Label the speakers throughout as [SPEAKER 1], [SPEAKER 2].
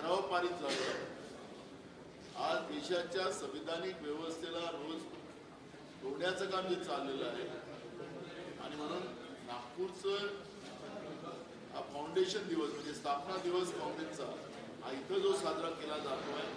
[SPEAKER 1] ठराव पारित झाला. आज देशाच्या संविधानिक व्यवस्थेला रोज तोडण्याचं काम जे चाललेलं आहे आणि म्हणून नागपूरचं हा फाउंडेशन दिवस म्हणजे स्थापना दिवस काँग्रेसचा हा इथं जो साजरा केला जातो आहे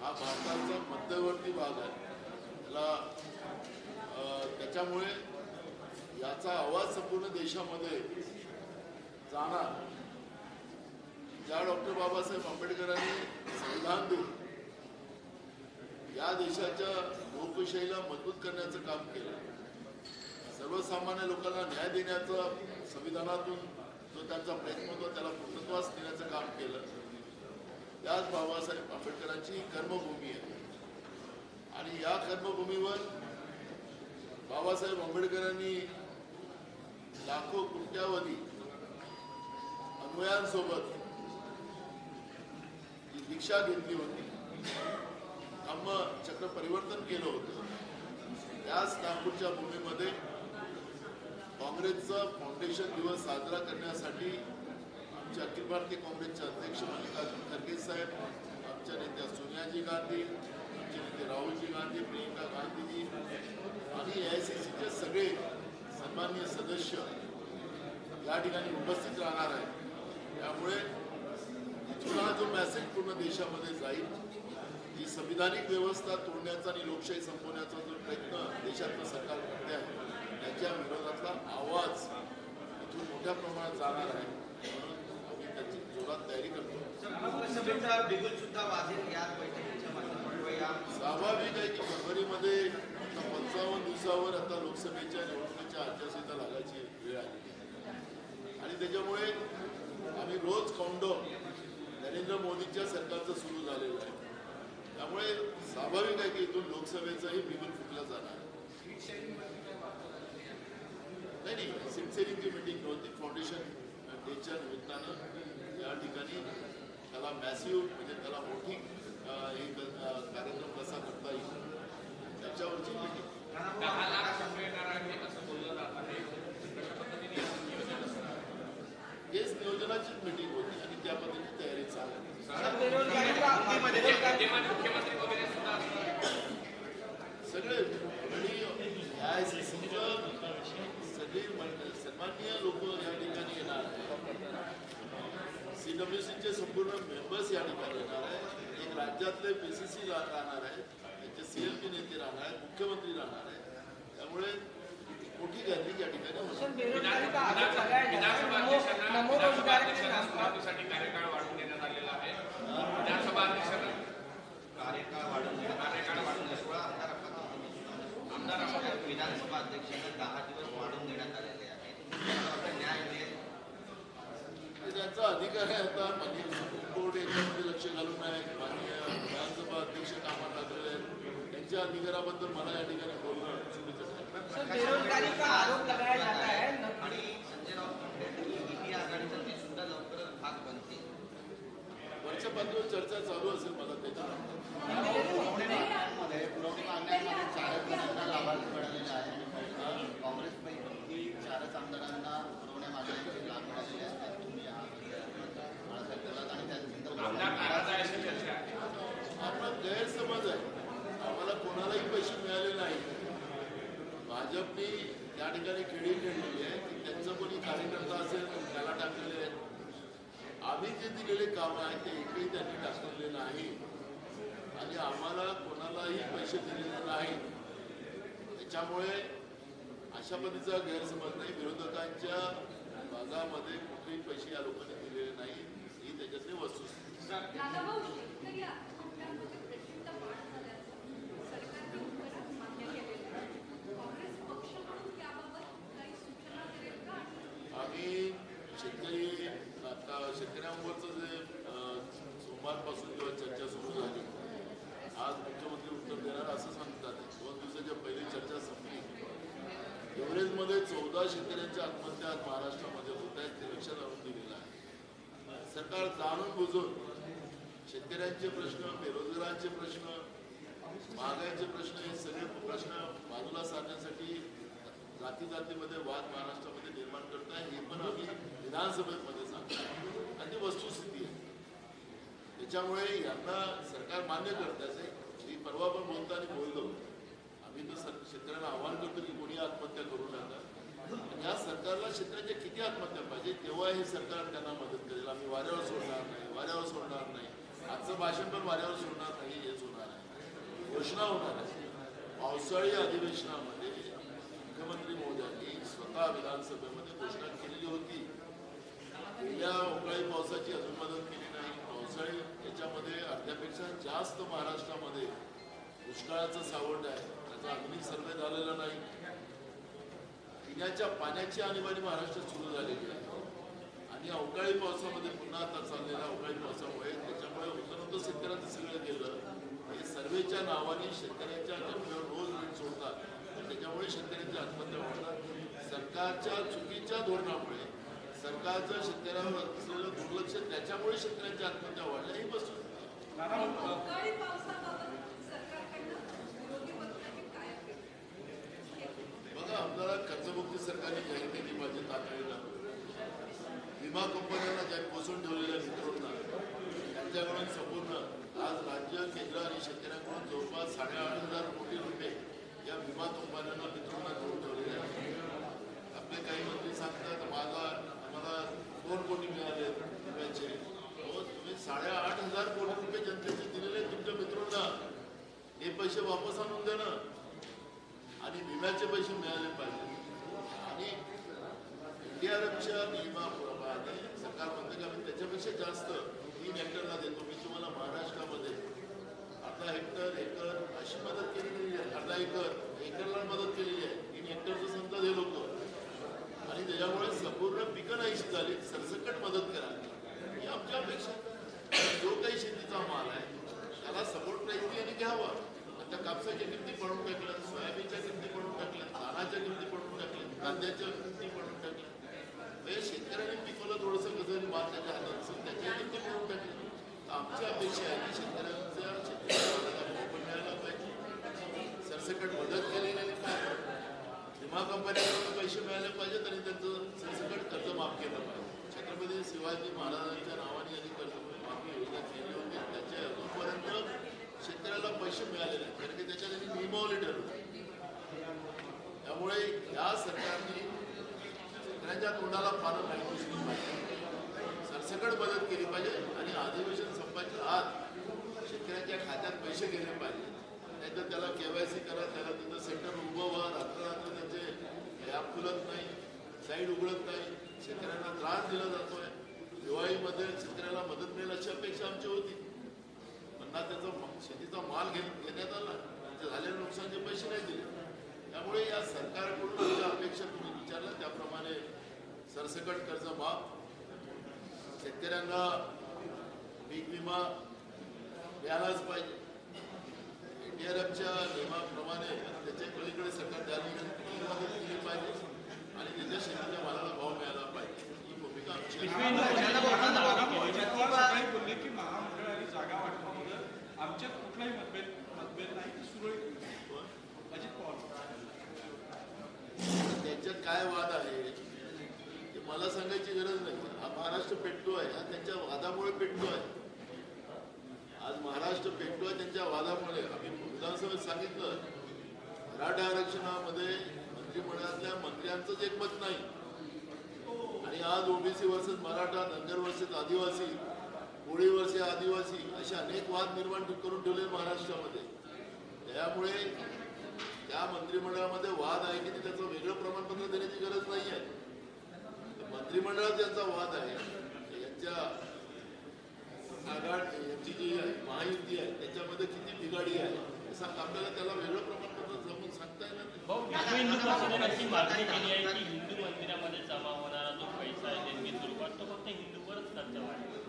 [SPEAKER 1] हा भारताचा मध्यवर्ती भाग आहे. त्याला त्याच्यामुळे याचा आवाज संपूर्ण देशामध्ये जाणार. ज्या डॉक्टर बाबासाहेब आंबेडकरांनी संविधान देऊन या देशाच्या लोकशाहीला मजबूत करण्याचं काम केलं. सर्वसामान्य लोकांना न्याय देण्याचा संविधानातून जो त्यांचा प्रयत्न होता त्याला पूर्णत्वास देण्याचं काम केलं. त्याच बाबासाहेब आंबेडकरांची कर्मभूमी आहे. आणि या कर्मभूमीवर बाबासाहेब आंबेडकरांनी लाखो कोट्यावधी अनुयांसोबत दीक्षा घेतली होती. धम्म चक्र परिवर्तन केलं होतं. त्याच नागपूरच्या भूमीमध्ये काँग्रेसचा फाउंडेशन दिवस साजरा करण्यासाठी आमच्या अखिल भारतीय काँग्रेसचे अध्यक्ष मल्लिकार्जुन खरगे साहेब आमच्या नेत्या सोनियाजी गांधी आमचे नेते राहुलजी गांधी प्रियंका गांधीजी आणि ए आय सी सीचे सगळे सन्माननीय सदस्य या ठिकाणी उपस्थित राहणार आहेत. त्यामुळे हा जो मेसेज पूर्ण देशामध्ये जाईल ही संविधानिक व्यवस्था तोडण्याचा आणि लोकशाही संपवण्याचा जो प्रयत्न देशातलं सरकार करते आहे त्याच्या विरोधातला आवाज इथून मोठ्या प्रमाणात जाणार आहे. म्हणून आम्ही त्याची जोरात तयारी करतो. स्वाभाविक आहे की फेब्रुवारीमध्ये आता पंचावन्न दिवसावर आता लोकसभेच्या निवडणुकीच्या आचारसंहिता लागायची वेळ आली आणि त्याच्यामुळे आम्ही रोज काउंटडाऊन नरेंद्र मोदींच्या सरकारचं सुरू झालेलं आहे. त्यामुळे स्वाभाविक आहे की इथून लोकसभेचाही बिगुल फुटला जाणार. नाही नाही सिमसेरीची मिटिंग नव्हती. फाउंडेशन डेच्या निमित्तानं या ठिकाणी त्याला मॅसिव्ह म्हणजे त्याला मोठी एक कार्यक्रम कसा करता येईल त्याच्यावरची मिटिंग
[SPEAKER 2] दहा लाख शंभर येणार आहे असं बोललं जात आहे कशा पद्धतीने याचं नियोजन असणार
[SPEAKER 1] हेच नियोजनाचीच मिटिंग होती आणि त्या पद्धतीची तयारी चालू आहे.
[SPEAKER 2] मुख्यमंत्री विद्यमान मुख्यमंत्री वगैरे सुद्धा असणार
[SPEAKER 1] सगळे आणि आय सी सीचं सगळे मंडळ- सन्माननीय लोक या ठिकाणी येणार आहे सी डब्ल्यू सीचे संपूर्ण मेंबर्स या ठिकाणी येणार आहे एक राज्यातले पी सी सी राहणार आहे त्यांचे सी एल पी नेते राहणार आहेत. मुख्यमंत्री राहणार आहे त्यामुळे मोठी गर्दी या ठिकाणी
[SPEAKER 2] कार्यकाळ देण्यात आलेला आहे. विधानसभा अध्यक्षांना
[SPEAKER 3] कार्यकाळ वाढून देण्यात कार्यकाळ वाढून देण्यात सोळा आमदार आमदार विधानसभा अध्यक्षांना दहा दिवस वाढून देण्यात आलेले आहे तुम्हाला न्याय मिळेल
[SPEAKER 1] आणि त्यांचा अधिकार आहे आता. माननीय सुप्रीम कोर्ट याच्यामध्ये लक्ष घालून आहे. माननीय विधानसभा अध्यक्ष कामात लागलेले आहेत त्यांच्या अधिकाराबद्दल मला या ठिकाणी बोलणं चुकीचं आहे.
[SPEAKER 4] सर बेरोजगारी का आरोप लगाया जाता है न-
[SPEAKER 3] आणि संजय राऊत म्हणतात की युती आघाडीचा ते सुद्धा लवकरच भाग बनते
[SPEAKER 1] वरच्या पातळीवर चर्चा चालू असेल मला त्याच्यानंतर
[SPEAKER 5] पुरवणी मागण्यांमध्ये पुरवणी मागण्यांमध्ये चारच जणांना लाभार्थी मिळालेले आहे काँग्रेसपैकी चारच आमदारांना पुरवण्या मागण्यांचे लाभ मिळालेले असतात तुम्ही या बाळासाहेब थोरात आणि त्या
[SPEAKER 2] आमदार नाराज आहे अशी
[SPEAKER 5] संदर्भात
[SPEAKER 2] चर्चा आहे
[SPEAKER 1] आपला गैरसमज आहे आम्हाला कोणालाही पैसे मिळाले नाही भाजपने त्या ठिकाणी खेळी खेळलेली आहे. की त्यांचं कोणी कार्यकर्ता असेल त्याला टाकलेले आहेत. आम्ही जे दिलेले काम आहे ते एकही त्यांनी टाकलेले नाही. आणि आम्हाला कोणालाही पैसे दिलेले नाही त्याच्यामुळे अशा पद्धतीचा गैरसमज नाही. विरोधकांच्या भागामध्ये कुठेही पैसे या लोकांनी दिलेले नाही ही त्याच्यातली वस्तू
[SPEAKER 6] दादाभाऊ शेतकरी आत्महत्यांमध्ये प्रचंड वाढ झाल्याचं सरकारने उत्तरात मान्य केलेलं आहे काँग्रेस पक्ष म्हणून याबाबत काही सूचना करेल का आणि
[SPEAKER 1] आम्ही शेतकरी आता शेतकऱ्यांवरचं जे अं, सोमवारपासून जेव्हा चर्चा सुरू झाली आज मुख्यमंत्री उत्तर देणार असं सांगतात दोन दिवसाच्या पहिली चर्चा संपली एव्हरेजमध्ये चौदा शेतकऱ्यांच्या आत्महत्या महाराष्ट्रामध्ये होत आहेत ते लक्षात आणून दिलेलं आहे. सरकार जाणून बुजून शेतकऱ्यांचे प्रश्न बेरोजगारांचे प्रश्न महागाईचे प्रश्न हे सगळे प्रश्न बाजूला साधण्यासाठी जाती जातीमध्ये वाद महाराष्ट्रामध्ये निर्माण करत आहे हे पण आम्ही विधानसभेमध्ये सांगतो आणि ती वस्तुस्थिती आहे. त्याच्यामुळे यांना सरकार मान्य करत आहे. मी परवा पण बोलताना बोललो. आम्ही तर सर शेतकऱ्यांना आव्हान करतो की कोणी आत्महत्या करू नका. या सरकारला शेतकऱ्याच्या किती आत्महत्या पाहिजे तेव्हा हे सरकार त्यांना मदत करेल. आम्ही वाऱ्यावर सोडणार नाही वाऱ्यावर सोडणार नाही. आजचं भाषण पण वाऱ्यावर सोडणार नाही हेच होणार आहे. घोषणा होणार आहे. पावसाळी अधिवेशनामध्ये मुख्यमंत्री महोदयांनी स्वतः विधानसभेमध्ये घोषणा केलेली होती. या अवकाळी पावसाची अजून मदत केली नाही. पावसाळी याच्यामध्ये अर्ध्यापेक्षा जास्त महाराष्ट्रामध्ये दुष्काळाचं सावट आहे. त्याचा आधुनिक सर्वे झालेला नाही. पिण्याच्या पाण्याची आणीबाणी महाराष्ट्रात सुरू झालेली आहे. आणि अवकाळी पावसामध्ये पुन्हा आता चाललेला अवकाळी पावसामुळे त्याच्यामुळे होतं शेतकऱ्यांचं सगळं गेलं. हे सर्वेच्या नावाने शेतकऱ्यांच्या जमिनीवर रोज रेट सोडतात. त्याच्यामुळे शेतकऱ्यांची आत्महत्या वाढतात सरकारच्या चुकीच्या धोरणामुळे सरकारचं शेतकऱ्यावर असलेलं दुर्लक्ष त्याच्यामुळे शेतकऱ्यांच्या आत्महत्या वाढल्या ही बसून
[SPEAKER 6] अवकाळी पावसाबाबत सरकारकडनं विरोधी पक्षाची काय अपेक्षा
[SPEAKER 1] बघा आपल्याला कर्जमुक्ती सरकारने जनतेची केली तातडीला विमा कंपन्यांना ज्या पोचून ठेवलेल्या मित्रांना त्यांच्याकडून संपूर्ण आज राज्य केंद्र आणि शेतकऱ्यांकडून जवळपास साडेआठ हजार कोटी रुपये या विमा कंपन्यांना मित्रांना देऊन ठेवलेले आहेत. आपले काही मंत्री सांगतात माझा आम्हाला दोन कोटी मिळाले विम्याचे. तुम्ही साडेआठ हजार कोटी रुपये जनतेचे दिलेले तुमच्या मित्रांना. हे पैसे वापस आणून देणं आणि विम्याचे पैसे मिळाले पाहिजे. आणि इंडियाच्या नियमाप्रमाणे सरकार म्हणते की आम्ही त्याच्यापेक्षा जास्त तीन हेक्टरला देतो मी तुम्हाला महाराष्ट्रामध्ये अर्धा हेक्टर एकर अशी मदत केलेली आहे अर्धा एकर एकरला मदत केलेली आहे तीन हेक्टरचं समजा दिलं होतं आणि त्याच्यामुळे संपूर्ण पिकं नाही झाली सरसकट मदत करा. ही आमच्या अपेक्षा आहे. जो काही शेतीचा माल आहे त्याला सपोर्ट प्राईज यांनी घ्यावा आता कापसाच्या किमती पडून टाकल्या सोयाबीनच्या किमती पडून टाकल्या तानाच्या किमती पडून टाकल्या कांद्याच्या किमती पडून टाकल्या म्हणजे शेतकऱ्यांनी पिकवलं थोडंसं कसं माल त्याच्या हातात असेल त्याच्या किमती पडून टाकल्या तर आमची अपेक्षा आहे की शेतकऱ्यांच्या शेतकऱ्यांना भाव पाहिजे. सरसकट मदत केली नाही पाहिजे विमा कंपन्यांना पैसे मिळाले पाहिजेत आणि त्यांचं सरसकट कर्ज माफ केलं पाहिजे. छत्रपती शिवाजी महाराजांच्या नावाने यांनी कर्ज माफी योजना केली होती. त्याच्या अजूनपर्यंत शेतकऱ्याला पैसे मिळाले नाही कारण की त्याच्या त्यांनी नियमावली ठरवली. त्यामुळे या सरकारने शेतकऱ्यांच्या तोंडाला पानं नाही. पाहिजे सरसकट मदत केली पाहिजे आणि अधिवेशन संपायच्या आत शेतकऱ्यांच्या खात्यात पैसे गेले पाहिजे. नाहीतर त्याला केवायसी करा त्याला तिथं सेंटर उभं व्हा रात्र त्याचे ॲप खुलत नाही साईड उघडत नाही शेतकऱ्यांना त्रास दिला जातोय. दिवाळीमध्ये शेतकऱ्याला मदत मिळेल अशी अपेक्षा आमची होती. ना त्याचा शेतीचा माल घे घेण्यात आला त्याचे झालेल्या नुकसानचे पैसे नाही दिले त्यामुळे या सरकारकडून आमच्या अपेक्षा तुम्ही विचारल्या त्याप्रमाणे सरसकट कर्ज माफ शेतकऱ्यांना पीक विमा मिळालाच पाहिजे एनडीआरएफच्या नियमाप्रमाणे त्याच्या पलीकडे सरकार त्याने केली पाहिजे आणि त्याच्या शेतीच्या मालाला भाव मिळाला पाहिजे ही भूमिका आमची
[SPEAKER 7] आमच्यात कुठलाही मतभेद मतभेद नाही ते सुरळीत अजित पवार
[SPEAKER 1] त्यांच्यात काय वाद आहे? ते मला सांगायची गरज नाही. हा महाराष्ट्र पेटतोय हा त्यांच्या वादामुळे पेटतोय आज महाराष्ट्र पेटतोय त्यांच्या वादामुळे. आम्ही विधानसभेत सांगितलं मराठा आरक्षणामध्ये मंत्रिमंडळातल्या मंत्र्यांचंच एकमत नाही. आणि आज OBC versus Maratha Dhangar versus Adivasi Koli वर्षे आदिवासी असे अनेक वाद निर्माण करून ठेवले महाराष्ट्रामध्ये. त्यामुळे त्या मंत्रिमंडळामध्ये वाद आहे की ते त्याचं वेगळं प्रमाणपत्र देण्याची गरज नाही आहे तर मंत्रिमंडळात ज्यांचा वाद आहे यांच्या आघाड यांची जी आहे महायुती आहे त्याच्यामध्ये किती बिघाडी आहे हे सांग आपल्याला त्याला वेगळं प्रमाणपत्र जमून सांगता येणार
[SPEAKER 8] हिंदू परिषदेने अशी मागणी केली आहे की हिंदू मंदिरामध्ये जमा होणारा जो पैसा आहे स्वरूपात तो फक्त हिंदूवरच खर्च व्हावा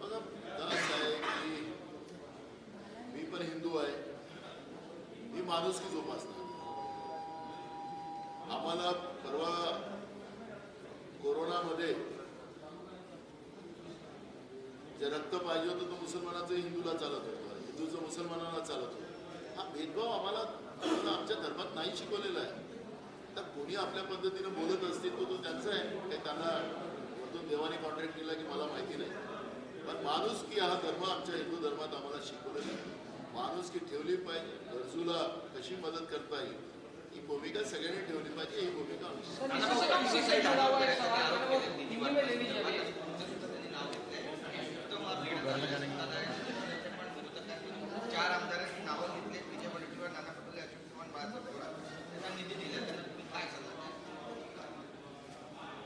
[SPEAKER 1] बघा मुद्दा असा आहे की मी पण हिंदू आहे माणूस माणुसकी जोपासणार आम्हाला परवा कोरोनामध्ये जे रक्त पाहिजे होतं तो मुसलमानाचं हिंदूला चालत होतं. हिंदूचं मुसलमानाला चालत होतं. हा भेदभाव आम्हाला आमच्या धर्मात नाही शिकवलेला आहे. तर कोणी आपल्या पद्धतीनं बोलत असतील तो तो त्यांचा आहे. काही त्यांना तो देवाने कॉन्ट्रॅक्ट केला की मला माहिती नाही. पण माणूस की हा धर्म आमच्या हिंदू धर्मात आम्हाला शिकवलेला आहे. माणुसकी ठेवली पाहिजे गरजूला कशी मदत करता येईल? ही भूमिका सगळ्यांनी ठेवली पाहिजे ही भूमिका
[SPEAKER 4] है।
[SPEAKER 3] चार आमदारांची नावं घेतली विजय वडेट्टीवार नाना पटोले अशोक चव्हाण बाळासाहेब थोरात. त्यांना निधी दिला त्यांना तुम्ही काय सल्ला द्याल?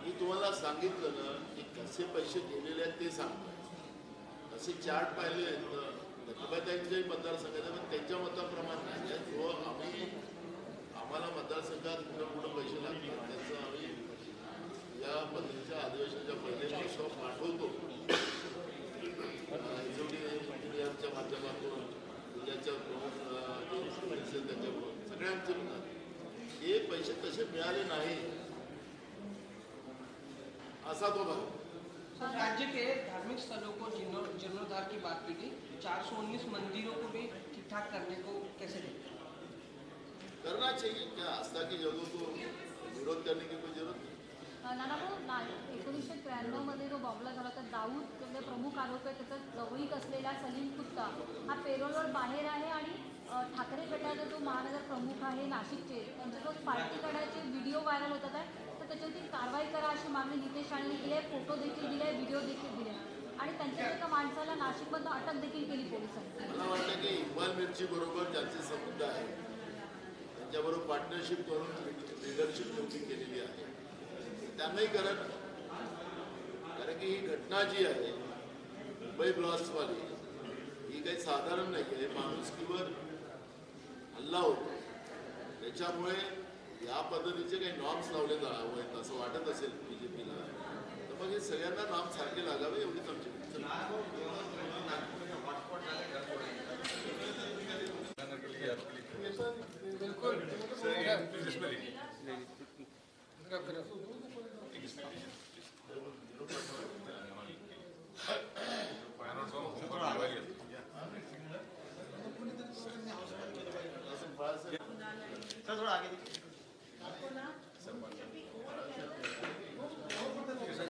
[SPEAKER 1] मी तुम्हाला सांगितलं ना की कसे पैसे गेलेले आहेत ते सांगतो असे चार्ट पाहिले आहेत ना नगरपालिकांच्याही मतदारसंघाचे पण त्यांच्या मताप्रमाणे नाही. आहे. जो आम्ही आम्हाला मतदारसंघात कुठं कुठं पैसे लागतात त्यांचं आम्ही या पद्धतीच्या अधिवेशनाच्या पहिले वर्षावर पाठवतो. हिजवडी आमच्या माध्यमातून जिल्ह्याच्या प्रमुख अं, सगळ्यांचे म्हणतात हे पैसे तसे मिळाले नाही. असा तो भाग.
[SPEAKER 4] राज्य के धार्मिक स्थलों को जीर्णोद्धार की बात की थी चार सौ उन्नीस मंदिरों को भी ठीक ठाक करने को कैसे देखते हैं
[SPEAKER 1] करना चाहिए। क्या आस्था की जगह को विरोध करने की कोई जरूरत नहीं
[SPEAKER 6] नाना भाऊ ना एकोणीसशे त्र्याण्णवमध्ये जो बॉम्बला झाला होता. दाऊद त्याचे प्रमुख आरोप आहे त्याचा जवळीक असलेला सलीम कुत्ता हा पेरोलवर बाहेर आहे आणि ठाकरे गटाचा जो महानगर प्रमुख आहे नाशिकचे त्यांचा जो पार्टी काढायचे व्हिडिओ व्हायरल होतात आहे तर त्याच्यावरती कारवाई करा अशी मागणी नितेश राणेंनी केली आहे. फोटो देखील दिले आहे व्हिडिओ देखील दिले आहे. आणि त्यांच्या एका माणसाला नाशिकमधनं अटक देखील केली पोलिसांनी.
[SPEAKER 1] मला वाटतं की इक्बाल मिरची बरोबर त्यांचे संबंध आहे. त्यांच्याबरोबर पार्टनरशिप करून लिडरशिप निवडी केलेली आहे. त्यांनाही करत कारण की ही घटना जी आहे मुंबई ब्लास्टवाली ही काही साधारण नाही आहे. माणुसकीवर हल्ला होतो. त्याच्यामुळे या पद्धतीचे काही नॉर्म्स लावले जावेत असं वाटत असेल. म्हणजे सगळ्यांना नाम सारखे लागावे एवढीच आमची
[SPEAKER 5] थोड़ा आगे देखिए